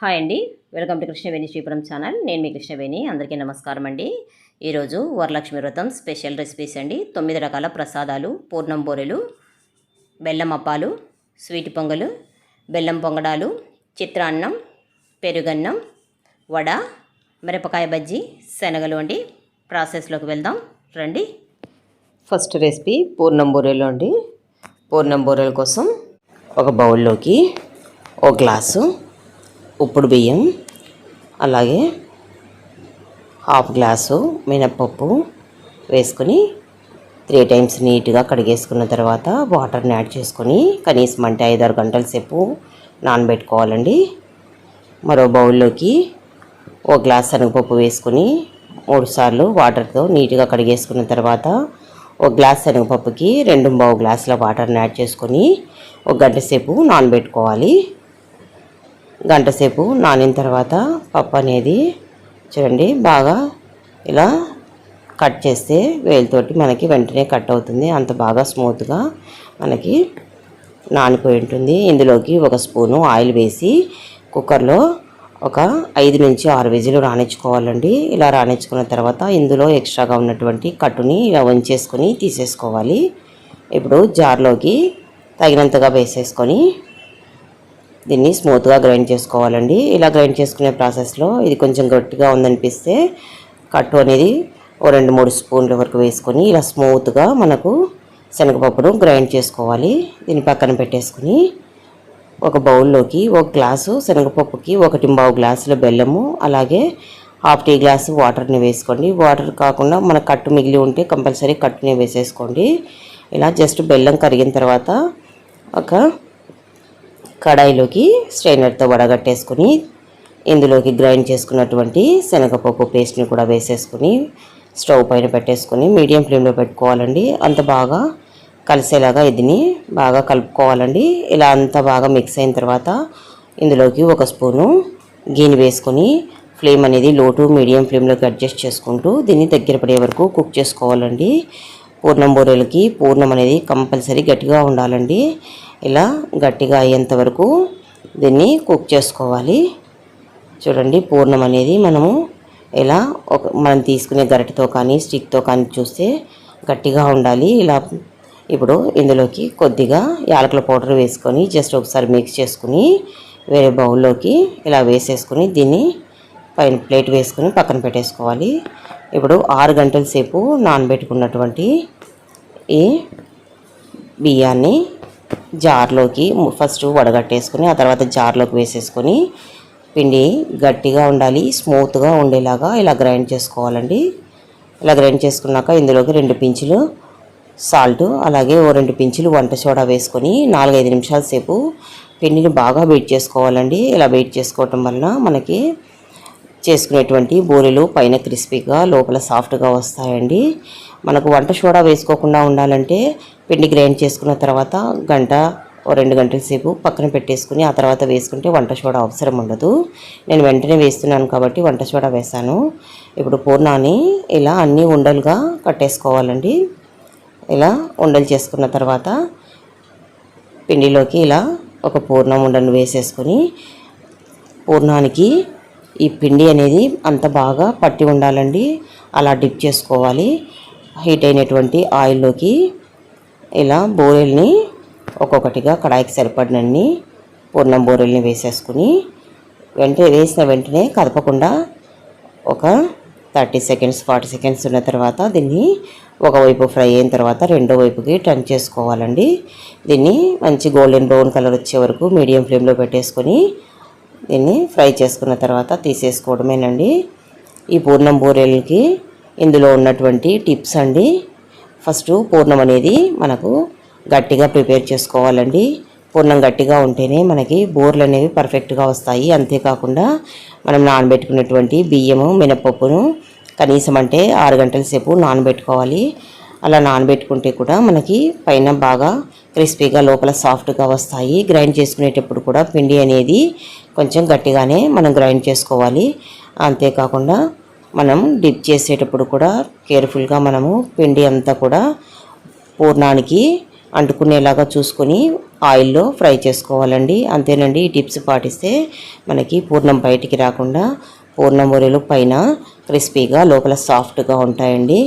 Hi అండి. Welcome to Krishnaveni Sripuram channel. నేను మీ కృష్ణవేణి. అందరికీ నమస్కారం అండి. ఈరోజు వరలక్ష్మి వ్రతం స్పెషల్ రెసిపీస్ అండి. తొమ్మిది రకాల ప్రసాదాలు పూర్ణం బూరెలు బెల్లం అప్పాలు స్వీట్ పొంగలు బెల్లం పొంగడాలు చిత్రాన్నం పెరుగన్నం వడ మిరపకాయ బజ్జీ శనగలు అండి. ప్రాసెస్లోకి వెళ్దాం. రండి. ఫస్ట్ రెసిపీ పూర్ణం బూరెలు అండి. పూర్ణం బూరెల కోసం ఒక బౌల్లోకి ఒక గ్లాసు ఉప్పుడు బియ్యం అలాగే హాఫ్ గ్లాసు మినప్పప్పు వేసుకొని త్రీ టైమ్స్ నీట్గా కడిగేసుకున్న తర్వాత వాటర్ని యాడ్ చేసుకొని కనీసం అంటే ఐదారు గంటల సేపు నానబెట్టుకోవాలండి. మరో బౌల్లోకి ఒక గ్లాస్ శనగపప్పు వేసుకొని మూడు సార్లు వాటర్తో నీట్గా కడిగేసుకున్న తర్వాత ఒక గ్లాస్ శనగపప్పుకి రెండు బావు గ్లాసుల వాటర్ని యాడ్ చేసుకొని ఒక గంట సేపు నానబెట్టుకోవాలి. గంటసేపు నానిన తర్వాత పప్పు అనేది చూడండి బాగా ఇలా కట్ చేస్తే వేలుతోటి మనకి వెంటనే కట్ అవుతుంది. అంత బాగా స్మూత్గా మనకి నానిపోయి ఉంటుంది. ఇందులోకి ఒక స్పూను ఆయిల్ వేసి కుక్కర్లో ఒక ఐదు నుంచి ఆరు విజిలు రాణించుకోవాలండి. ఇలా రాణించుకున్న తర్వాత ఇందులో ఎక్స్ట్రాగా ఉన్నటువంటి కట్టుని ఇలా వంచేసుకొని తీసేసుకోవాలి. ఇప్పుడు జార్లోకి తగినంతగా వేసేసుకొని దీన్ని స్మూత్గా గ్రైండ్ చేసుకోవాలండి. ఇలా గ్రైండ్ చేసుకునే ప్రాసెస్లో ఇది కొంచెం గట్టిగా ఉందనిపిస్తే కట్టు అనేది ఓ రెండు మూడు స్పూన్ల వరకు వేసుకొని ఇలా స్మూత్గా మనకు శనగపప్పును గ్రైండ్ చేసుకోవాలి. దీన్ని పక్కన పెట్టేసుకుని ఒక బౌల్లోకి ఒక గ్లాసు శనగపప్పుకి ఒకటి బావు గ్లాసుల బెల్లము అలాగే హాఫ్ టీ గ్లాసు వాటర్ని వేసుకోండి. వాటర్ కాకుండా మన కట్టు మిగిలి ఉంటే కంపల్సరీ కట్టుని వేసేసుకోండి. ఇలా జస్ట్ బెల్లం కరిగిన తర్వాత ఒక కడాయిలోకి స్ట్రైనర్తో వడగట్టేసుకొని ఇందులోకి గ్రైండ్ చేసుకున్నటువంటి శనగపప్పు పేస్ట్ని కూడా వేసేసుకొని స్టవ్ పైన పెట్టేసుకొని మీడియం ఫ్లేమ్లో పెట్టుకోవాలండి. అంత బాగా కలిసేలాగా ఇదిని బాగా కలుపుకోవాలండి. ఇలా అంతా బాగా మిక్స్ అయిన తర్వాత ఇందులోకి ఒక స్పూను గీని వేసుకొని ఫ్లేమ్ అనేది లో టు మీడియం ఫ్లేమ్లోకి అడ్జస్ట్ చేసుకుంటూ దీన్ని దగ్గర పడే వరకు కుక్ చేసుకోవాలండి. పూర్ణం బూరెలకి పూర్ణం అనేది కంపల్సరీ గట్టిగా ఉండాలండి. ఇలా గట్టిగా అయ్యేంత వరకు దీన్ని కుక్ చేసుకోవాలి. చూడండి పూర్ణం అనేది మనము ఇలా ఒక మనం తీసుకునే గరిటతో కానీ స్టిక్తో కానీ చూస్తే గట్టిగా ఉండాలి. ఇలా ఇప్పుడు ఇందులోకి కొద్దిగా యాలకుల పౌడర్ వేసుకొని జస్ట్ ఒకసారి మిక్స్ చేసుకుని వేరే బౌల్లోకి ఇలా వేసేసుకుని దీన్ని పైన ప్లేట్ వేసుకుని పక్కన పెట్టేసుకోవాలి. ఇప్పుడు ఆరు గంటల సేపు నానబెట్టుకున్నటువంటి ఈ బియ్యాన్ని జార్లోకి ఫస్ట్ వడగట్టేసుకొని ఆ తర్వాత జార్లోకి వేసేసుకొని పిండి గట్టిగా ఉండాలి స్మూత్గా ఉండేలాగా ఇలా గ్రైండ్ చేసుకోవాలండి. ఇలా గ్రైండ్ చేసుకున్నాక ఇందులోకి రెండు పించులు సాల్ట్ అలాగే ఓ రెండు పించులు వంట సోడా వేసుకొని నాలుగైదు నిమిషాల సేపు పిండిని బాగా బీట్ చేసుకోవాలండి. ఇలా బీట్ చేసుకోవటం వలన మనకి చేసుకునేటువంటి బూరెలు పైన క్రిస్పీగా లోపల సాఫ్ట్గా వస్తాయండి. మనకు వంట సోడా వేసుకోకుండా ఉండాలంటే పిండి గ్రైండ్ చేసుకున్న తర్వాత గంట ఓ రెండు గంటల సేపు పక్కన పెట్టేసుకుని ఆ తర్వాత వేసుకుంటే వంట సోడా అవసరం ఉండదు. నేను వెంటనే వేస్తున్నాను కాబట్టి వంట సోడా వేసాను ఇప్పుడు పూర్ణాన్ని ఇలా అన్ని ఉండలుగా కట్టేసుకోవాలండి. ఇలా ఉండలు చేసుకున్న తర్వాత పిండిలోకి ఇలా ఒక పూర్ణం ఉండను వేసేసుకొని పూర్ణానికి ఈ పిండి అనేది అంత బాగా పట్టి ఉండాలండి. అలా డిప్ చేసుకోవాలి. హీట్ అయినటువంటి ఆయిల్లోకి ఇలా బూరెల్ని ఒక్కొక్కటిగా కడాయికి సరిపడినన్ని పూర్ణం బూరెల్ని వేసేసుకుని వెంటనే వేసిన వెంటనే కదపకుండా ఒక థర్టీ సెకండ్స్ ఫార్టీ సెకండ్స్ ఉన్న తర్వాత దీన్ని ఒకవైపు ఫ్రై అయిన తర్వాత రెండో వైపుకి టర్న్ చేసుకోవాలండి. దీన్ని మంచి గోల్డెన్ బ్రౌన్ కలర్ వచ్చే వరకు మీడియం ఫ్లేమ్లో పెట్టేసుకొని దీన్ని ఫ్రై చేసుకున్న తర్వాత తీసేసుకోవడమేనండి. ఈ పూర్ణం బూరెలకి ఇందులో ఉన్నటువంటి టిప్స్ అండి. ఫస్ట్ పూర్ణం అనేది మనకు గట్టిగా ప్రిపేర్ చేసుకోవాలండి. పూర్ణం గట్టిగా ఉంటేనే మనకి బోర్లు అనేవి పర్ఫెక్ట్గా వస్తాయి. అంతేకాకుండా మనం నానబెట్టుకున్నటువంటి బియ్యము మినపప్పును కనీసం అంటే ఆరు గంటల సేపు నానబెట్టుకోవాలి. అలా నానబెట్టుకుంటే కూడా మనకి పైన బాగా క్రిస్పీగా లోపల సాఫ్ట్గా వస్తాయి. గ్రైండ్ చేసుకునేటప్పుడు కూడా పిండి అనేది కొంచెం గట్టిగానే మనం గ్రైండ్ చేసుకోవాలి. అంతేకాకుండా మనం డిప్ చేసేటప్పుడు కూడా కేర్ఫుల్గా మనము పిండి అంతా కూడా పూర్ణానికి అంటుకునేలాగా చూసుకొని ఆయిల్లో ఫ్రై చేసుకోవాలండి. అంతేనండి ఈ టిప్స్ పాటిస్తే మనకి పూర్ణం బయటికి రాకుండా పూర్ణం బూరెలు పైన క్రిస్పీగా లోపల సాఫ్ట్గా ఉంటాయండి.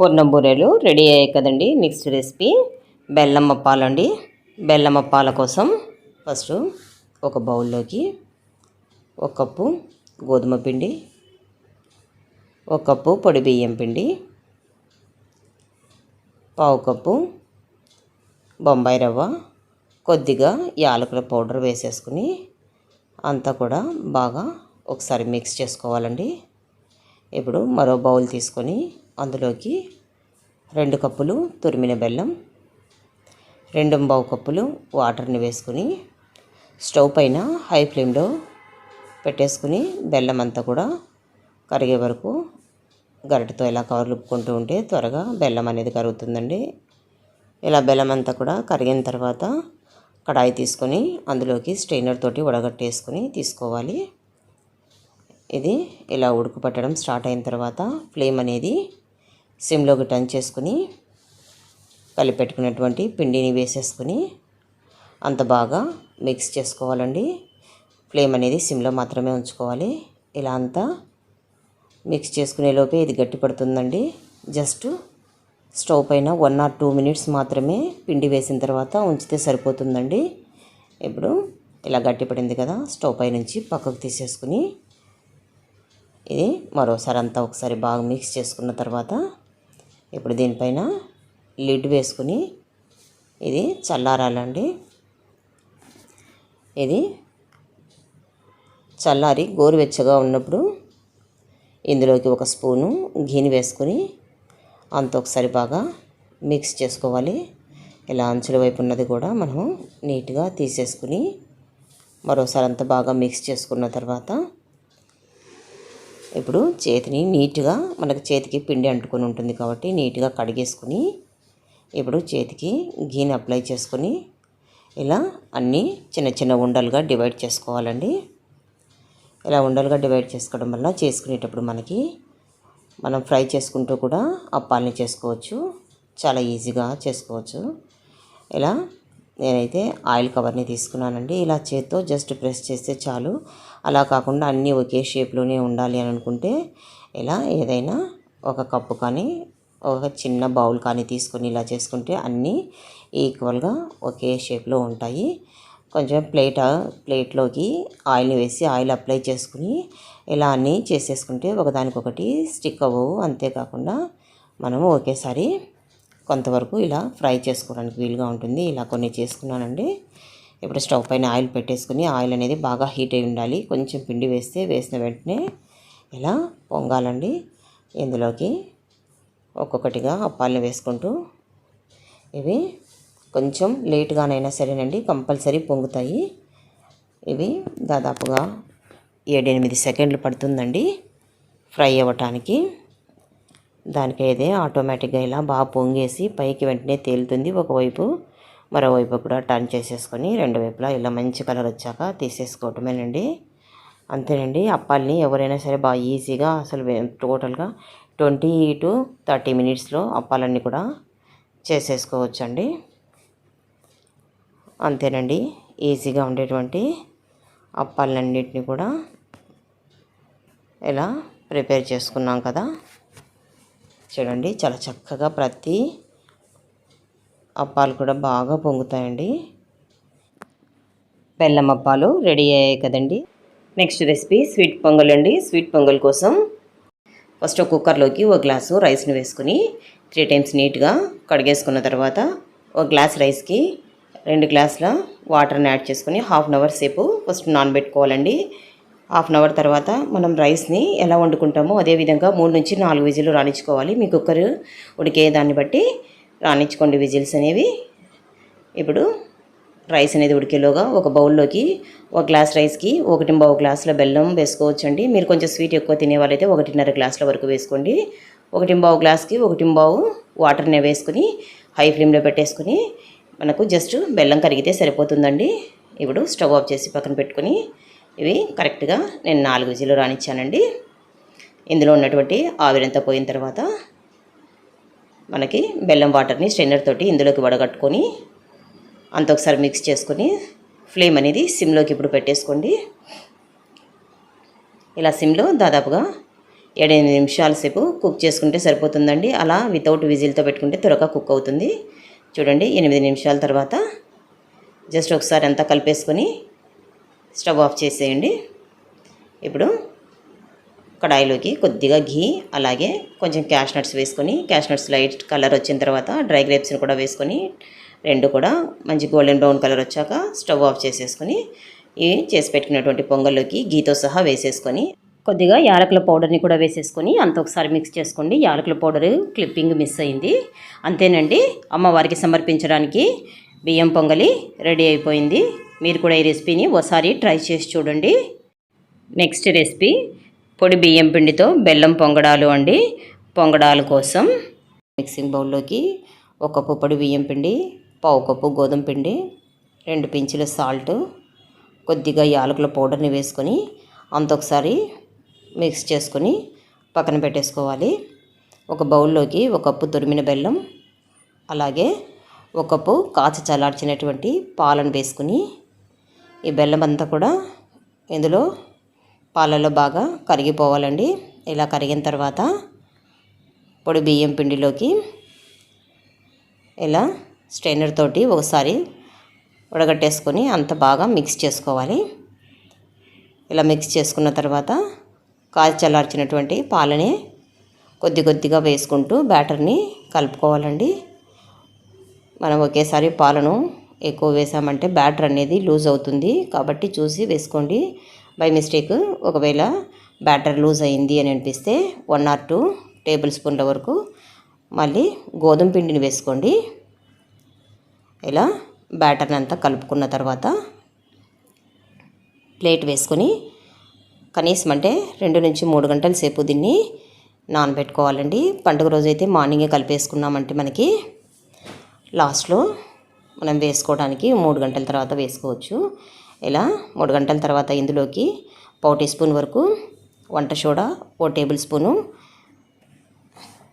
పూర్ణం బూరెలు రెడీ అయ్యాయి కదండి. నెక్స్ట్ రెసిపీ బెల్లం అప్పాలండి బెల్లం అప్పాల కోసం ఫస్ట్ ఒక బౌల్లోకి ఒక కప్పు గోధుమ పిండి ఒక కప్పు పొడి బియ్యం పిండి పావు కప్పు బొంబాయి రవ్వ కొద్దిగా యాలకుల పౌడర్ వేసేసుకుని అంతా కూడా బాగా ఒకసారి మిక్స్ చేసుకోవాలండి. ఇప్పుడు మరో బౌల్ తీసుకొని అందులోకి రెండు కప్పులు తురిమిన బెల్లం రెండు బావు కప్పులు వాటర్ని వేసుకుని స్టవ్ పైన హై ఫ్లేమ్లో పెట్టేసుకుని బెల్లం అంతా కూడా కరిగే వరకు గరిటతో ఇలా కవర్లుపుకుంటూ ఉంటే త్వరగా బెల్లం అనేది కరుగుతుందండి. ఇలా బెల్లం అంతా కూడా కరిగిన తర్వాత కడాయి తీసుకొని అందులోకి స్ట్రైనర్ తోటి వడగట్టేసుకొని తీసుకోవాలి. ఇది ఇలా ఉడుకు పట్టడం స్టార్ట్ అయిన తర్వాత ఫ్లేమ్ అనేది సిమ్లోకి టర్న్ చేసుకుని కలిపెట్టుకున్నటువంటి పిండిని వేసేసుకుని అంత బాగా మిక్స్ చేసుకోవాలండి. ఫ్లేమ్ అనేది సిమ్లో మాత్రమే ఉంచుకోవాలి. ఇలా అంతా మిక్స్ చేసుకునే లోపే ఇది గట్టి పడుతుందండి. జస్ట్ స్టవ్ పైన వన్ ఆర్ టూ మినిట్స్ మాత్రమే పిండి వేసిన తర్వాత ఉంచితే సరిపోతుందండి. ఇప్పుడు ఇలా గట్టి పడింది కదా స్టవ్ పై నుంచి పక్కకు తీసేసుకుని ఇది మరోసారి అంతా ఒకసారి బాగా మిక్స్ చేసుకున్న తర్వాత ఇప్పుడు దీనిపైన లిడ్ వేసుకుని ఇది చల్లారాలండి. ఇది చల్లారి గోరువెచ్చగా ఉన్నప్పుడు ఇందులోకి ఒక స్పూను గిని వేసుకొని అంత ఒకసారి బాగా మిక్స్ చేసుకోవాలి. ఇలా అంచుల వైపు ఉన్నది కూడా మనం నీట్గా తీసేసుకుని మరోసారి అంతా బాగా మిక్స్ చేసుకున్న తర్వాత ఇప్పుడు చేతిని నీట్గా మనకు చేతికి పిండి అంటుకొని ఉంటుంది కాబట్టి నీట్గా కడిగేసుకుని ఇప్పుడు చేతికి గీని అప్లై చేసుకొని ఇలా అన్నీ చిన్న చిన్న ఉండలుగా డివైడ్ చేసుకోవాలండి. ఇలా ఉండలుగా డివైడ్ చేసుకోవడం వల్ల చేసుకునేటప్పుడు మనకి మనం ఫ్రై చేసుకుంటూ కూడా అప్పాలని చేసుకోవచ్చు. చాలా ఈజీగా చేసుకోవచ్చు. ఇలా నేనైతే ఆయిల్ కవర్ని తీసుకున్నానండి. ఇలా చేత్తో జస్ట్ ప్రెస్ చేస్తే చాలు. అలా కాకుండా అన్నీ ఒకే షేప్లోనే ఉండాలి అని అనుకుంటే ఇలా ఏదైనా ఒక కప్పు కానీ ఒక చిన్న బౌల్ కానీ తీసుకొని ఇలా చేసుకుంటే అన్నీ ఈక్వల్గా ఒకే షేప్లో ఉంటాయి. కొంచెం ప్లేట్ ప్లేట్లోకి ఆయిల్ని వేసి ఆయిల్ అప్లై చేసుకుని ఇలా అన్నీ చేసేసుకుంటే ఒకదానికొకటి స్టిక్ అవ్వవు. అంతేకాకుండా మనము ఒకేసారి కొంతవరకు ఇలా ఫ్రై చేసుకోవడానికి వీలుగా ఉంటుంది. ఇలా కొన్ని చేసుకున్నానండి. ఇప్పుడు స్టవ్ పైన ఆయిల్ పెట్టేసుకుని ఆయిల్ అనేది బాగా హీట్ అయి ఉండాలి. కొంచెం పిండి వేస్తే వేసిన వెంటనే ఇలా పొంగాలండి. ఇందులోకి ఒక్కొక్కటిగా అప్పాలని వేసుకుంటూ ఇవి కొంచెం లేటుగానైనా సరేనండి కంపల్సరీ పొంగుతాయి. ఇవి దాదాపుగా ఏడెనిమిది సెకండ్లు పడుతుందండి ఫ్రై అవ్వటానికి. దానికి అయితే ఆటోమేటిక్గా ఇలా బాగా పొంగేసి పైకి వెంటనే తేలుతుంది ఒకవైపు మరోవైపు కూడా టర్న్ చేసేసుకొని రెండు వైపులా ఇలా మంచి కలర్ వచ్చాక తీసేసుకోవటమేనండి. అంతేనండి అప్పాలని ఎవరైనా సరే బాగా ఈజీగా అసలు టోటల్గా ట్వంటీ టు థర్టీ మినిట్స్లో అప్పాలన్నీ కూడా చేసేసుకోవచ్చండి. అంతేనండి. ఈజీగా ఉండేటువంటి అప్పాలన్నింటినీ కూడా ఇలా ప్రిపేర్ చేసుకున్నాం కదా. చూడండి చాలా చక్కగా ప్రతి అప్పాలు కూడా బాగా పొంగుతాయండి. బెల్లం అప్పాలు రెడీ అయ్యాయి కదండి. నెక్స్ట్ రెసిపీ స్వీట్ పొంగల్ అండి. స్వీట్ పొంగల్ కోసం ఫస్ట్ ఒక కుక్కర్లోకి ఒక గ్లాసు రైస్ని వేసుకుని త్రీ టైమ్స్ నీట్గా కడిగేసుకున్న తర్వాత ఒక గ్లాస్ రైస్కి రెండు గ్లాసుల వాటర్ని యాడ్ చేసుకుని హాఫ్ అన్ అవర్ సేపు ఫస్ట్ నానబెట్టుకోవాలండి. హాఫ్ అన్ అవర్ తర్వాత మనం రైస్ని ఎలా వండుకుంటామో అదేవిధంగా మూడు నుంచి నాలుగు విజిల్లు రాణించుకోవాలి. మీ కుక్కర్ ఉడికే దాన్ని బట్టి రాణించుకోండి విజిల్స్ అనేవి. ఇప్పుడు రైస్ అనేది ఉడికేలోగా ఒక బౌల్లోకి ఒక గ్లాస్ రైస్కి ఒకటి బావు గ్లాసుల బెల్లం వేసుకోవచ్చండి. మీరు కొంచెం స్వీట్ ఎక్కువ తినేవాళ్ళైతే ఒకటిన్నర గ్లాసుల వరకు వేసుకోండి. ఒకటి గ్లాస్కి ఒకటి బావు వాటర్ని వేసుకుని హై ఫ్లేమ్లో పెట్టేసుకుని మనకు జస్ట్ బెల్లం కరిగితే సరిపోతుందండి. ఇప్పుడు స్టవ్ ఆఫ్ చేసి పక్కన పెట్టుకుని ఇవి కరెక్ట్గా నేను నాలుగు విజిల్లు రానిచ్చానండి. ఇందులో ఉన్నటువంటి ఆవిరంతా పోయిన తర్వాత మనకి బెల్లం వాటర్ని స్ట్రైనర్ తోటి ఇందులోకి వడగట్టుకొని అంత ఒకసారి మిక్స్ చేసుకొని ఫ్లేమ్ అనేది సిమ్లోకి ఇప్పుడు పెట్టేసుకోండి. ఇలా సిమ్లో దాదాపుగా ఏడెనిమిది నిమిషాల సేపు కుక్ చేసుకుంటే సరిపోతుందండి. అలా వితౌట్ విజిల్తో పెట్టుకుంటే త్వరగా కుక్ అవుతుంది. చూడండి ఎనిమిది నిమిషాల తర్వాత జస్ట్ ఒకసారి అంతా కలిపేసుకొని స్టవ్ ఆఫ్ చేసేయండి. ఇప్పుడు కడాయిలోకి కొద్దిగా ఘీ అలాగే కొంచెం క్యాష్ నట్స్ వేసుకొని క్యాష్ నట్స్ లైట్ కలర్ వచ్చిన తర్వాత డ్రై గ్రేప్స్ని కూడా వేసుకొని రెండు కూడా మంచి గోల్డెన్ బ్రౌన్ కలర్ వచ్చాక స్టవ్ ఆఫ్ చేసేసుకొని ఇవి చేసి పెట్టుకున్నటువంటి పొంగల్లోకి ఘీతో సహా వేసేసుకొని కొద్దిగా యాలకుల పౌడర్ని కూడా వేసేసుకొని అంత ఒకసారి మిక్స్ చేసుకోండి. యాలకుల పౌడర్ క్లిప్పింగ్ మిస్ అయింది. అంతేనండి అమ్మవారికి సమర్పించడానికి బియ్యం పొంగలి రెడీ అయిపోయింది. మీరు కూడా ఈ రెసిపీని ఒకసారి ట్రై చేసి చూడండి. నెక్స్ట్ రెసిపీ పొడి బియ్యం పిండితో బెల్లం పొంగడాలు అండి. పొంగడాల కోసం మిక్సింగ్ బౌల్లోకి ఒక కప్పు పొడి బియ్యం పిండి పావు కప్పు గోధుమ పిండి రెండు పించుల సాల్ట్ కొద్దిగా యాలకుల పౌడర్ని వేసుకొని అంత ఒకసారి మిక్స్ చేసుకొని పక్కన పెట్టేసుకోవాలి. ఒక బౌల్లోకి ఒక కప్పు తురిమిన బెల్లం అలాగే ఒక కప్పు కాచి చల్లార్చినటువంటి పాలను వేసుకుని ఈ బెల్లం అంతా కూడా ఇందులో పాలలో బాగా కరిగిపోవాలండి. ఇలా కరిగిన తర్వాత పొడి బియ్యం పిండిలోకి ఇలా స్ట్రైనర్ తోటి ఒకసారి ఉడగట్టేసుకొని అంత బాగా మిక్స్ చేసుకోవాలి. ఇలా మిక్స్ చేసుకున్న తర్వాత కాచి చల్లార్చినటువంటి పాలని కొద్ది కొద్దిగా వేసుకుంటూ బ్యాటర్ని కలుపుకోవాలండి. మనం ఒకేసారి పాలను ఎక్కువ వేసామంటే బ్యాటర్ అనేది లూజ్ అవుతుంది. కాబట్టి చూసి వేసుకోండి. బై మిస్టేక్ ఒకవేళ బ్యాటర్ లూజ్ అయింది అని అనిపిస్తే వన్ ఆర్ టూ టేబుల్ స్పూన్ల వరకు మళ్ళీ గోధుమ పిండిని వేసుకోండి. ఇలా బ్యాటర్ని అంతా కలుపుకున్న తర్వాత ప్లేట్ వేసుకొని కనీసం అంటే రెండు నుంచి మూడు గంటల సేపు దీన్ని నానబెట్టుకోవాలండి. పండుగ రోజు అయితే మార్నింగే కలిపేసుకున్నామంటే మనకి లాస్ట్లో మనం వేసుకోవడానికి మూడు గంటల తర్వాత వేసుకోవచ్చు. ఇలా మూడు గంటల తర్వాత ఇందులోకి పావు టీ స్పూన్ వరకు వంట సోడా ఓ టేబుల్ స్పూను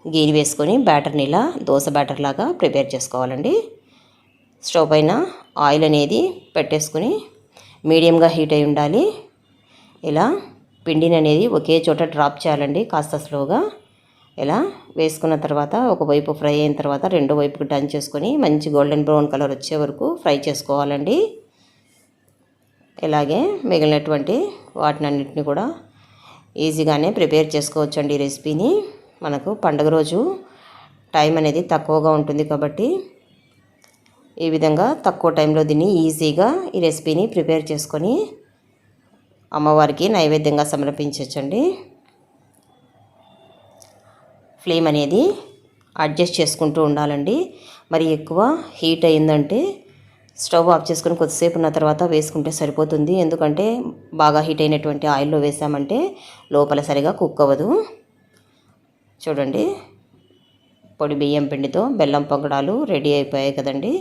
గీని వేసుకొని బ్యాటర్ని ఇలా దోశ బ్యాటర్ లాగా ప్రిపేర్ చేసుకోవాలండి. స్టవ్ పైన ఆయిల్ అనేది పెట్టేసుకుని మీడియంగా హీట్ అయి ఉండాలి. ఇలా పిండిని అనేది ఒకే చోట డ్రాప్ చేయాలండి కాస్త స్లోగా ఇలా వేసుకున్న తర్వాత ఒకవైపు ఫ్రై అయిన తర్వాత రెండో వైపుకి టర్న్ చేసుకొని మంచి గోల్డెన్ బ్రౌన్ కలర్ వచ్చే వరకు ఫ్రై చేసుకోవాలండి. ఇలాగే మిగిలినటువంటి వాటిని అన్నిటిని కూడా ఈజీగానే ప్రిపేర్ చేసుకోవచ్చండి ఈ రెసిపీని. మనకు పండుగ రోజు టైం అనేది తక్కువగా ఉంటుంది కాబట్టి ఈ విధంగా తక్కువ టైంలో దీన్ని ఈజీగా ఈ రెసిపీని ప్రిపేర్ చేసుకొని అమ్మవారికి నైవేద్యంగా సమర్పించవచ్చండి ఫ్లేమ్ అనేది అడ్జస్ట్ చేసుకుంటూ ఉండాలండి. మరి ఎక్కువ హీట్ అయిందంటే స్టవ్ ఆఫ్ చేసుకుని కొద్దిసేపు ఉన్న తర్వాత వేసుకుంటే సరిపోతుంది. ఎందుకంటే బాగా హీట్ అయినటువంటి ఆయిల్లో వేసామంటే లోపల సరిగా కుక్ అవ్వదు. చూడండి. పొడి బియ్యం పిండితో బెల్లం పొంగడాలు రెడీ అయిపోయాయి కదండి.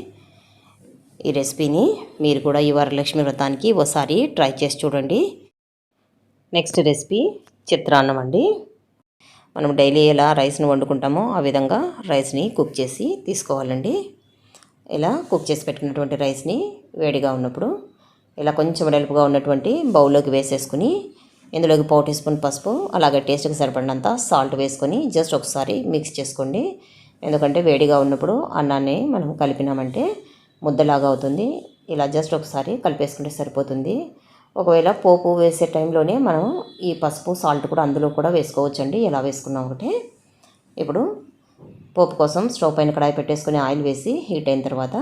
ఈ రెసిపీని మీరు కూడా ఈ వరలక్ష్మి వ్రతానికి ఒకసారి ట్రై చేసి చూడండి. నెక్స్ట్ రెసిపీ చిత్రాన్నం అండి. మనం డైలీ ఎలా రైస్ని వండుకుంటామో ఆ విధంగా రైస్ని కుక్ చేసి తీసుకోవాలండి. ఇలా కుక్ చేసి పెట్టుకున్నటువంటి రైస్ని వేడిగా ఉన్నప్పుడు ఇలా కొంచెం వెడల్పుగా ఉన్నటువంటి బౌల్లోకి వేసేసుకుని ఇందులోకి పావు టీ స్పూన్ పసుపు అలాగే టేస్ట్కి సరిపడినంత సాల్ట్ వేసుకొని జస్ట్ ఒకసారి మిక్స్ చేసుకోండి. ఎందుకంటే వేడిగా ఉన్నప్పుడు అన్నాన్ని మనం కలిపినామంటే ముద్దలాగా అవుతుంది. ఇలా జస్ట్ ఒకసారి కలిపేసుకుంటే సరిపోతుంది. ఒకవేళ పోపు వేసే టైంలోనే మనం ఈ పసుపు సాల్ట్ కూడా అందులో కూడా వేసుకోవచ్చండి. ఎలా వేసుకున్నాం ఒకటే. ఇప్పుడు పోపు కోసం స్టవ్ పైన కడాయి పెట్టేసుకొని ఆయిల్ వేసి హీట్ అయిన తర్వాత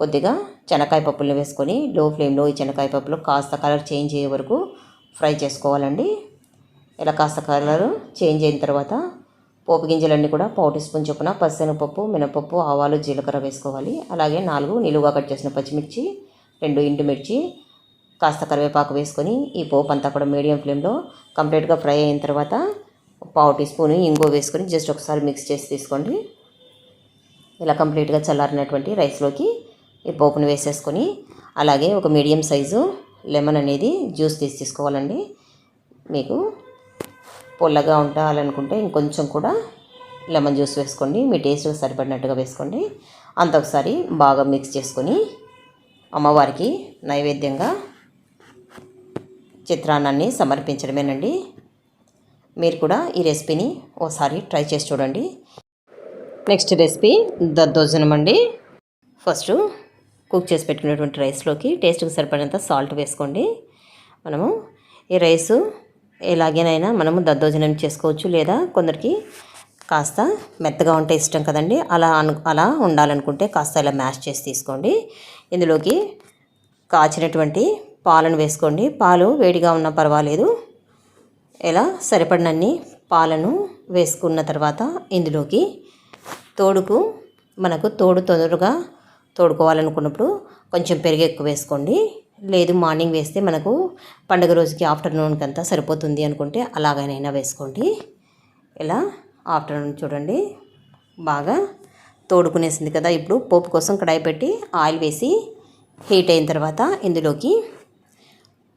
కొద్దిగా శనక్కాయ పప్పులు వేసుకొని లో ఫ్లేమ్లో ఈ శనక్కాయ పప్పులు కాస్త కలర్ చేంజ్ అయ్యే వరకు ఫ్రై చేసుకోవాలండి. ఇలా కాస్త కలర్ చేంజ్ అయిన తర్వాత పోపు గింజలన్నీ కూడా పావు టీ స్పూన్ చొప్పున పసనపప్పు మినపప్పు ఆవాలు జీలకర్ర వేసుకోవాలి. అలాగే నాలుగు నిలువుగా కట్ చేసిన పచ్చిమిర్చి రెండు ఎండుమిర్చి కాస్త కరివేపాకు వేసుకొని ఈ పోపు అంతా కూడా మీడియం ఫ్లేమ్లో కంప్లీట్గా ఫ్రై అయిన తర్వాత పావు టీ స్పూన్ ఇంగో వేసుకొని జస్ట్ ఒకసారి మిక్స్ చేసి తీసుకోండి. ఇలా కంప్లీట్గా చల్లారినటువంటి రైస్లోకి ఈ పోపును వేసేసుకొని అలాగే ఒక మీడియం సైజు లెమన్ అనేది జ్యూస్ తీసి తీసుకోవాలండి. మీకు పొల్లగా ఉండాలనుకుంటే ఇంకొంచెం కూడా లెమన్ జ్యూస్ వేసుకోండి. మీ టేస్ట్ సరిపడినట్టుగా వేసుకోండి. అంత ఒకసారి బాగా మిక్స్ చేసుకొని అమ్మవారికి నైవేద్యంగా చిత్రాన్నాన్ని సమర్పించడమేనండి. మీరు కూడా ఈ రెసిపీని ఓసారి ట్రై చేసి చూడండి. నెక్స్ట్ రెసిపీ దద్దోజనం అండి. ఫస్ట్ కుక్ చేసి పెట్టుకున్నటువంటి రైస్లోకి టేస్ట్కి సరిపడినంత సాల్ట్ వేసుకోండి. మనము ఈ రైసు ఎలాగేనైనా మనము దద్దోజనం చేసుకోవచ్చు లేదా కొందరికి కాస్త మెత్తగా ఉంటే ఇష్టం కదండి. అలా అను అలా ఉండాలనుకుంటే కాస్త ఇలా మ్యాష్ చేసి తీసుకోండి. ఇందులోకి కాచినటువంటి పాలను వేసుకోండి. పాలు వేడిగా ఉన్నా పర్వాలేదు. ఇలా సరిపడినన్ని పాలను వేసుకున్న తర్వాత ఇందులోకి తోడుకు మనకు తోడు తొందరగా తోడుకోవాలనుకున్నప్పుడు కొంచెం పెరుగు ఎక్కువ వేసుకోండి. లేదు మార్నింగ్ వేస్తే మనకు పండుగ రోజుకి ఆఫ్టర్నూన్కి అంతా సరిపోతుంది అనుకుంటే అలాగైనా వేసుకోండి. ఇలా ఆఫ్టర్నూన్ చూడండి. బాగా తోడుకునేసింది కదా. ఇప్పుడు పోపు కోసం కడాయి పెట్టి ఆయిల్ వేసి హీట్ అయిన తర్వాత ఇందులోకి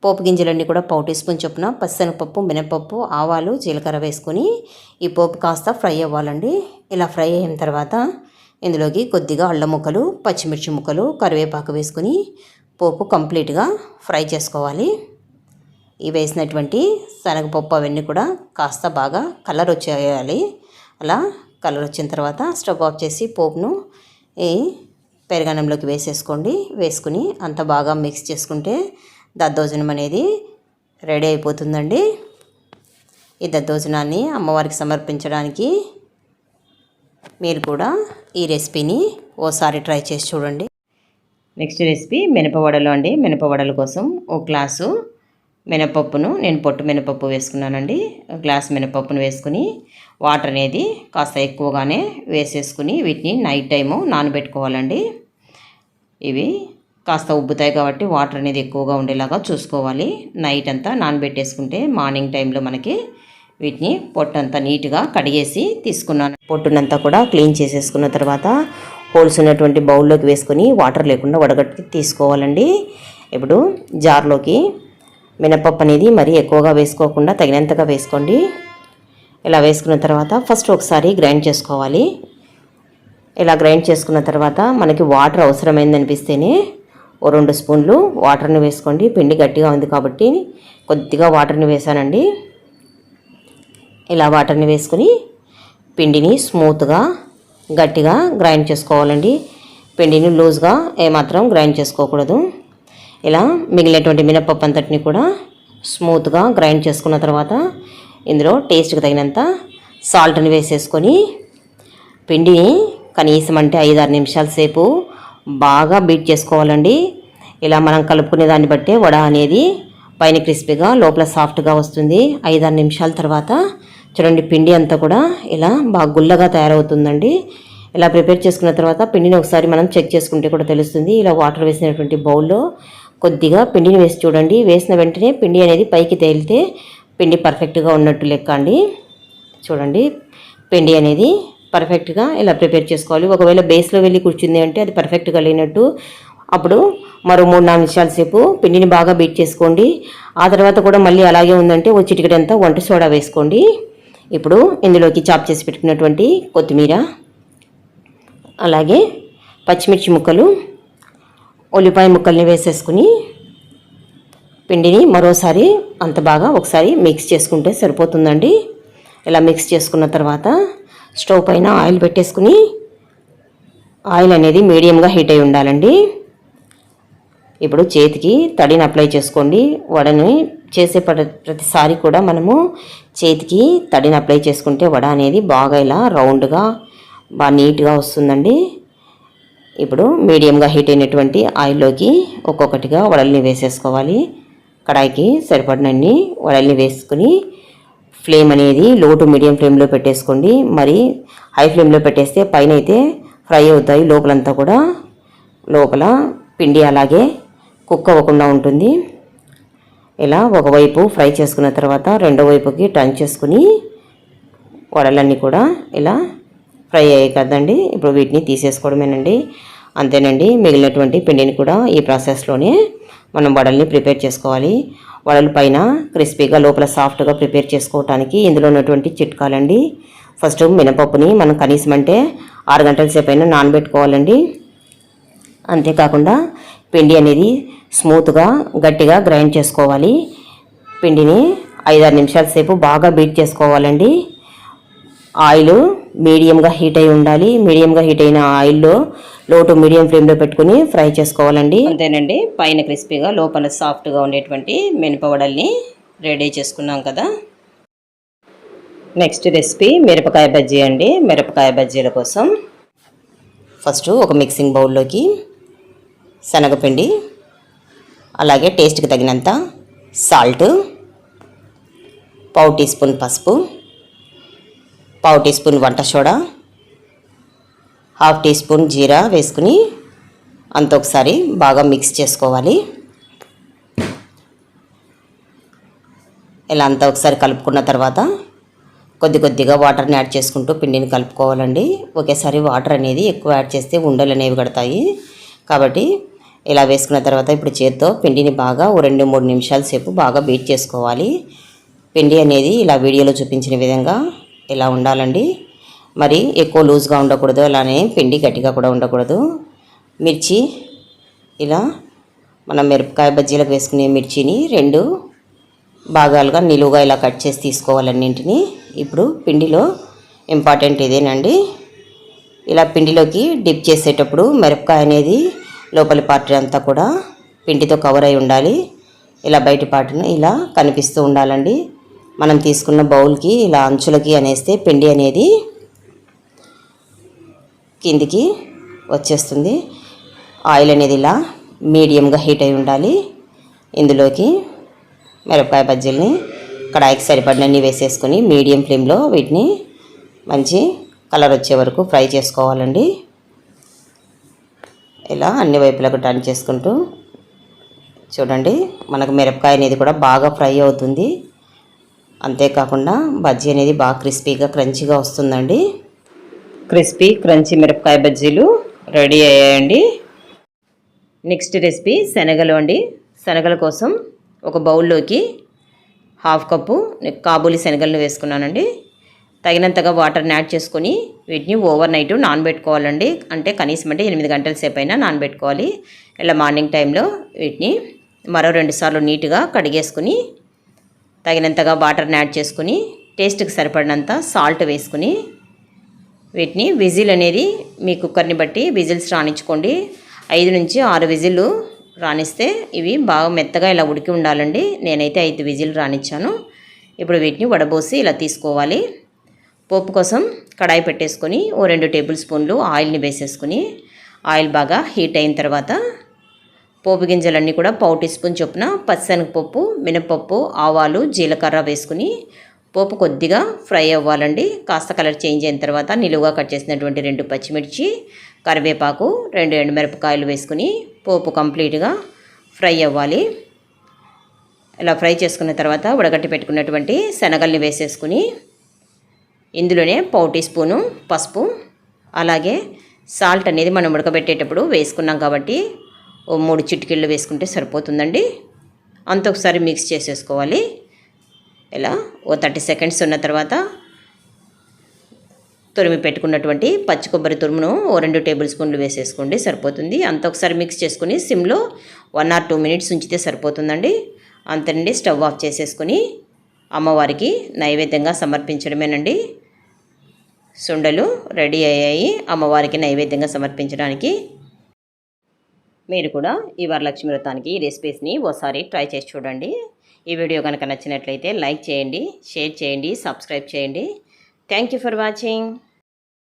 పోపు గింజలన్నీ కూడా పావు టీ స్పూన్ చొప్పున పచ్చనపప్పు మినపప్పు ఆవాలు జీలకర్ర వేసుకొని ఈ పోపు కాస్త ఫ్రై అవ్వాలండి. ఇలా ఫ్రై అయిన తర్వాత ఇందులోకి కొద్దిగా అల్లం ముక్కలు పచ్చిమిర్చి ముక్కలు కరివేపాకు వేసుకొని పోపు కంప్లీట్గా ఫ్రై చేసుకోవాలి. ఈ వేసినటువంటి శనగపప్పు అవన్నీ కూడా కాస్త బాగా కలర్ వచ్చేయాలి. అలా కలర్ వచ్చిన తర్వాత స్టవ్ ఆఫ్ చేసి పోపును ఈ పెరగన్నంలోకి వేసేసుకోండి. వేసుకుని అంత బాగా మిక్స్ చేసుకుంటే దద్దోజనం అనేది రెడీ అయిపోతుందండి. ఈ దద్దోజనాన్ని అమ్మవారికి సమర్పించడానికి మీరు కూడా ఈ రెసిపీని ఓసారి ట్రై చేసి చూడండి. నెక్స్ట్ రెసిపీ మినపవడలు అండి. మినపవడల కోసం ఒక గ్లాసు మినపప్పును నేను పొట్టు మినపప్పు వేసుకున్నానండి. ఒక గ్లాస్ మినపప్పును వేసుకుని వాటర్ అనేది కాస్త ఎక్కువగానే వేసేసుకుని వీటిని నైట్ టైము నానబెట్టుకోవాలండి. ఇవి కాస్త ఉబ్బుతాయి కాబట్టి వాటర్ అనేది ఎక్కువగా ఉండేలాగా చూసుకోవాలి. నైట్ అంతా నానబెట్టేసుకుంటే మార్నింగ్ టైంలో మనకి వీటిని పొట్టంతా నీట్గా కడిగేసి తీసుకున్నాను. పొట్టునంతా కూడా క్లీన్ చేసేసుకున్న తర్వాత హోల్స్ ఉన్నటువంటి బౌల్లోకి వేసుకొని వాటర్ లేకుండా వడగట్టి తీసుకోవాలండి. ఇప్పుడు జార్లోకి మినపప్పు అనేది మరీ ఎక్కువగా వేసుకోకుండా తగినంతగా వేసుకోండి. ఇలా వేసుకున్న తర్వాత ఫస్ట్ ఒకసారి గ్రైండ్ చేసుకోవాలి. ఇలా గ్రైండ్ చేసుకున్న తర్వాత మనకి వాటర్ అవసరమైంది అనిపిస్తేనే ఓ రెండు స్పూన్లు వాటర్ని వేసుకోండి. పిండి గట్టిగా ఉంది కాబట్టి కొద్దిగా వాటర్ని వేసానండి. ఇలా వాటర్ని వేసుకుని పిండిని స్మూత్గా గట్టిగా గ్రైండ్ చేసుకోవాలండి. పిండిని లూజ్గా ఏమాత్రం గ్రైండ్ చేసుకోకూడదు. ఇలా మిగిలినటువంటి మినపప్పు అంతటిని కూడా స్మూత్గా గ్రైండ్ చేసుకున్న తర్వాత ఇందులో టేస్ట్కి తగినంత సాల్ట్ని వేసేసుకొని పిండిని కనీసం అంటే ఐదారు నిమిషాల సేపు బాగా బీట్ చేసుకోవాలండి. ఇలా మనం కలుపుకునే దాన్ని బట్టే వడ అనేది పైన క్రిస్పీగా లోపల సాఫ్ట్గా వస్తుంది. ఐదారు నిమిషాల తర్వాత చూడండి పిండి అంతా కూడా ఇలా బాగా గుల్లగా తయారవుతుందండి. ఇలా ప్రిపేర్ చేసుకున్న తర్వాత పిండిని ఒకసారి మనం చెక్ చేసుకుంటే కూడా తెలుస్తుంది. ఇలా వాటర్ వేసినటువంటి బౌల్లో కొద్దిగా పిండిని వేసి చూడండి. వేసిన వెంటనే పిండి అనేది పైకి తేలితే పిండి పర్ఫెక్ట్గా ఉన్నట్టు లెక్క అండి. చూడండి పిండి అనేది పర్ఫెక్ట్గా ఇలా ప్రిపేర్ చేసుకోవాలి. ఒకవేళ బేస్లో వెళ్ళి కూర్చుంది అంటే అది పర్ఫెక్ట్గా లేనట్టు అప్పుడు మరో మూడు నాలుగు నిమిషాల సేపు పిండిని బాగా బీట్ చేసుకోండి. ఆ తర్వాత కూడా మళ్ళీ అలాగే ఉందంటే ఓ చిటికడంతా వంట సోడా వేసుకోండి. ఇప్పుడు ఇందులోకి చాప్ చేసి పెట్టుకున్నటువంటి కొత్తిమీర అలాగే పచ్చిమిర్చి ముక్కలు ఉల్లిపాయ ముక్కల్ని వేసేసుకుని పిండిని మరోసారి అంత బాగా ఒకసారి మిక్స్ చేసుకుంటే సరిపోతుందండి. ఇలా మిక్స్ చేసుకున్న తర్వాత స్టవ్ పైన ఆయిల్ పెట్టేసుకుని ఆయిల్ అనేది మీడియంగా హీట్ అయి ఉండాలండి. ఇప్పుడు చేతికి తడిని అప్లై చేసుకోండి. వడని చేసే ప్రతిసారి కూడా మనము చేతికి తడిని అప్లై చేసుకుంటే వడ అనేది బాగా ఇలా రౌండ్గా బాగా నీట్గా వస్తుందండి. ఇప్పుడు మీడియంగా హీట్ అయినటువంటి ఆయిల్లోకి ఒక్కొక్కటిగా వడల్ని వేసేసుకోవాలి. కడాయికి సరిపడినన్ని వడల్ని వేసుకుని ఫ్లేమ్ అనేది లో టు మీడియం ఫ్లేమ్లో పెట్టేసుకోండి. మరి హై ఫ్లేమ్లో పెట్టేస్తే పైన అయితే ఫ్రై అవుతాయి. లోపలంతా కూడా లోపల పిండి అలాగే కుక్ అవ్వకుండా ఉంటుంది. ఇలా ఒకవైపు ఫ్రై చేసుకున్న తర్వాత రెండో వైపుకి టర్న్ చేసుకుని వడలన్నీ కూడా ఇలా ఫ్రై అయ్యాయి కదండి. ఇప్పుడు వీటిని తీసేసుకోవడమేనండి. అంతేనండి మిగిలినటువంటి పిండిని కూడా ఈ ప్రాసెస్లోనే మనం వడల్ని ప్రిపేర్ చేసుకోవాలి. వడల పైన క్రిస్పీగా లోపల సాఫ్ట్గా ప్రిపేర్ చేసుకోవటానికి ఇందులో ఉన్నటువంటి చిట్కాలండి. ఫస్ట్ మినపప్పుని మనం కనీసం అంటే ఆరు గంటల సేపు అయినా నానబెట్టుకోవాలండి. అంతేకాకుండా పిండి అనేది స్మూత్గా గట్టిగా గ్రైండ్ చేసుకోవాలి. పిండిని ఐదారు నిమిషాల సేపు బాగా బీట్ చేసుకోవాలండి. ఆయిల్ మీడియంగా హీట్ అయి ఉండాలి. మీడియంగా హీట్ అయిన ఆయిల్లో లో టు మీడియం ఫ్లేమ్లో పెట్టుకుని ఫ్రై చేసుకోవాలండి. అంతేనండి. పైన క్రిస్పీగా లోపల సాఫ్ట్గా ఉండేటువంటి మినపవడల్ని రెడీ చేసుకున్నాం కదా. నెక్స్ట్ రెసిపీ మిరపకాయ బజ్జీ అండి. మిరపకాయ బజ్జీల కోసం ఫస్ట్ ఒక మిక్సింగ్ బౌల్లోకి శనగపిండి అలాగే టేస్ట్కి తగినంత సాల్ట్ పావు టీ స్పూన్ పసుపు పావు టీ స్పూన్ వంట సోడా హాఫ్ టీ స్పూన్ జీరా వేసుకుని అంత ఒకసారి బాగా మిక్స్ చేసుకోవాలి. ఇలా అంతా ఒకసారి కలుపుకున్న తర్వాత కొద్ది కొద్దిగా వాటర్ని యాడ్ చేసుకుంటూ పిండిని కలుపుకోవాలండి. ఒకేసారి వాటర్ అనేది ఎక్కువ యాడ్ చేస్తే ఉండలు అనేవి కడతాయి. కాబట్టి ఇలా వేసుకున్న తర్వాత ఇప్పుడు చేత్తో పిండిని బాగా ఓ రెండు మూడు నిమిషాల సేపు బాగా బీట్ చేసుకోవాలి. పిండి అనేది ఇలా వీడియోలో చూపించిన విధంగా ఇలా ఉండాలండి. మరి ఎక్కువ లూజ్గా ఉండకూడదు అలానే పిండి గట్టిగా కూడా ఉండకూడదు. మిర్చి ఇలా మనం మిరపకాయ బజ్జీలకు వేసుకునే మిర్చిని రెండు భాగాలుగా నిలువుగా ఇలా కట్ చేసి తీసుకోవాలన్నింటినీ. ఇప్పుడు పిండిలో ఇంపార్టెంట్ ఇదేనండి. ఇలా పిండిలోకి డిప్ చేసేటప్పుడు మిరపకాయ అనేది లోపలి పార్టీ అంతా కూడా పిండితో కవర్ అయి ఉండాలి. ఇలా బయట పార్టీని ఇలా కనిపిస్తూ ఉండాలండి. మనం తీసుకున్న బౌల్కి ఇలా అంచులకి అనేస్తే పిండి అనేది కిందికి వచ్చేస్తుంది. ఆయిల్ అనేది ఇలా మీడియంగా హీట్ అయి ఉండాలి. ఇందులోకి మిరపకాయ బజ్జీలని కడాయికి సరిపడినన్ని వేసేసుకొని మీడియం ఫ్లేమ్లో వీటిని మంచి కలర్ వచ్చే వరకు ఫ్రై చేసుకోవాలండి. ఇలా అన్ని వైపులకు టర్న్ చేసుకుంటూ చూడండి మనకు మిరపకాయ అనేది కూడా బాగా ఫ్రై అవుతుంది. అంతేకాకుండా బజ్జీ అనేది బాగా క్రిస్పీగా క్రంచీగా వస్తుందండి. క్రిస్పీ క్రంచీ మిరపకాయ బజ్జీలు రెడీ అయ్యాయండి. నెక్స్ట్ రెసిపీ శనగలు అండి. శనగల కోసం ఒక బౌల్లోకి హాఫ్ కప్పు కాబూలి శనగలను వేసుకున్నానండి. తగినంతగా వాటర్ని యాడ్ చేసుకొని వీటిని ఓవర్ నైట్ నానబెట్టుకోవాలండి. అంటే కనీసం అంటే ఎనిమిది గంటల సేపు అయినా నానబెట్టుకోవాలి. ఇలా మార్నింగ్ టైంలో వీటిని మరో రెండు సార్లు నీట్గా కడిగేసుకుని తగినంతగా వాటర్ని యాడ్ చేసుకుని టేస్ట్కి సరిపడినంత సాల్ట్ వేసుకుని వీటిని విజిల్ అనేది మీ కుక్కర్ని బట్టి విజిల్స్ రాణించుకోండి. ఐదు నుంచి ఆరు విజిల్లు రాణిస్తే ఇవి బాగా మెత్తగా ఇలా ఉడికి ఉండాలండి. నేనైతే ఐదు విజిల్ రానిచ్చాను ఇప్పుడు వీటిని వడబోసి ఇలా తీసుకోవాలి. పోపు కోసం కడాయి పెట్టేసుకొని ఓ రెండు టేబుల్ స్పూన్లు ఆయిల్ని వేసేసుకుని ఆయిల్ బాగా హీట్ అయిన తర్వాత పోపు గింజలన్నీ కూడా పావు టీ స్పూన్ చొప్పున పచ్చనగపప్పు మినపప్పు ఆవాలు జీలకర్ర వేసుకుని పోపు కొద్దిగా ఫ్రై అవ్వాలండి. కాస్త కలర్ చేంజ్ అయిన తర్వాత నిలువుగా కట్ చేసినటువంటి రెండు పచ్చిమిర్చి కరివేపాకు రెండు ఎండుమిరపకాయలు వేసుకుని పోపు కంప్లీట్గా ఫ్రై అవ్వాలి. ఇలా ఫ్రై చేసుకున్న తర్వాత ఉడగట్టి పెట్టుకున్నటువంటి శనగల్ని వేసేసుకుని ఇందులోనే పావు టీ స్పూను పసుపు అలాగే సాల్ట్ అనేది మనం ఉడకబెట్టేటప్పుడు వేసుకున్నాం కాబట్టి ఓ మూడు చిటికెళ్ళు వేసుకుంటే సరిపోతుందండి. అంత ఒకసారి మిక్స్ చేసేసుకోవాలి. ఇలా ఓ థర్టీ సెకండ్స్ ఉన్న తర్వాత తురిమి పెట్టుకున్నటువంటి పచ్చి కొబ్బరి తురుమును ఓ రెండు టేబుల్ స్పూన్లు వేసేసుకోండి సరిపోతుంది. అంత ఒకసారి మిక్స్ చేసుకుని సిమ్లో వన్ ఆర్ టూ మినిట్స్ ఉంచితే సరిపోతుందండి. అంతనండి స్టవ్ ఆఫ్ చేసేసుకుని అమ్మవారికి నైవేద్యంగా సమర్పించడమేనండి. సుండలు రెడీ అయ్యాయి. అమ్మవారికి నైవేద్యంగా సమర్పించడానికి మీరు కూడా ఈ వరలక్ష్మి వ్రతానికి ఈ రెసిపీస్ని ఓసారి ట్రై చేసి చూడండి. ఈ వీడియో కనుక నచ్చినట్లయితే లైక్ చేయండి షేర్ చేయండి సబ్స్క్రైబ్ చేయండి. Thank you for watching.